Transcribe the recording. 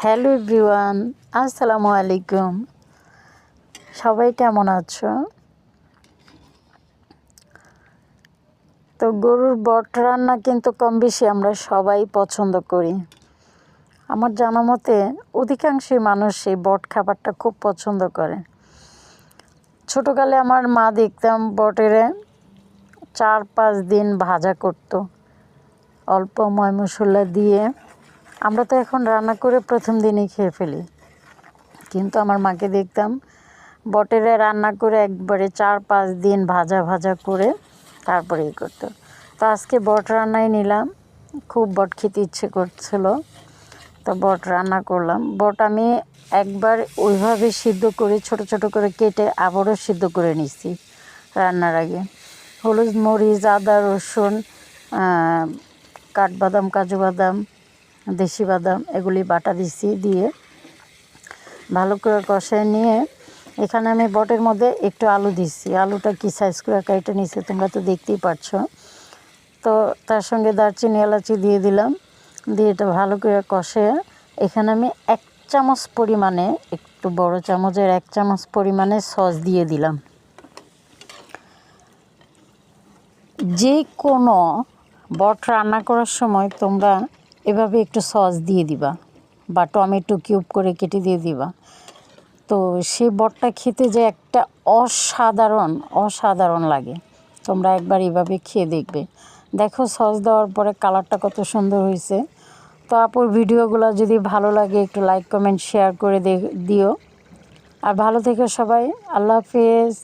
Hello everyone, আসসালামু আলাইকুম। সবাই কেমন আছো? তো গরুর বট রান্না কিন্তু কম বেশি আমরা সবাই পছন্দ করি। আমার জানা মতে অধিকাংশই মানুষ এই বট খাবারটা খুব পছন্দ করে। ছোটোকালে আমার মা দেখতাম বটেরে চার পাঁচ দিন ভাজা করতো। অল্প ময় মশলা দিয়ে আমরা তো এখন রান্না করে প্রথম দিনই খেয়ে ফেলি। কিন্তু আমার মাকে দেখতাম বটেরে রান্না করে একবারে চার পাঁচ দিন ভাজা ভাজা করে তারপরে ই করতো। তো আজকে বট রান্নাই নিলাম, খুব বট খেতে ইচ্ছে করছিল। তো বট রান্না করলাম। বট আমি একবার ওইভাবে সিদ্ধ করে, ছোট ছোট করে কেটে আবারও সিদ্ধ করে নিচ্ছি রান্নার আগে। হলুদ মরিচ, আদা, রসুন কাঠবাদাম, কাজু বাদাম দেশি বাদাম এগুলি বাটা দিছি দিয়ে ভালো করে কষায় নিয়ে এখানে আমি বটের মধ্যে একটু আলু দিচ্ছি আলুটা কি সাইজ করে কেটে নিছি তোমরা তো দেখতেই পারছ। তো তার সঙ্গে দারচিনি, এলাচি দিয়ে দিলাম। দিয়ে এটা ভালো করে কষে এখানে আমি এক চামচ পরিমাণে, একটু বড় চামচের এক চামচ পরিমাণে সস দিয়ে দিলাম। যে কোনো বট রান্না করার সময় তোমরা এভাবে একটু সস দিয়ে দিবা বা টমেটো কিউব করে কেটে দিয়ে দিবা। তো সেই বটটা খেতে যে একটা অসাধারণ অসাধারণ লাগে। তোমরা একবার এভাবে খেয়ে দেখবে। দেখো সস দেওয়ার পরে কালারটা কত সুন্দর হয়েছে। তো আপুর ভিডিওগুলো যদি ভালো লাগে একটু লাইক কমেন্ট শেয়ার করে দিও। আর ভালো থেকো সবাই। আল্লাহ হাফিজ।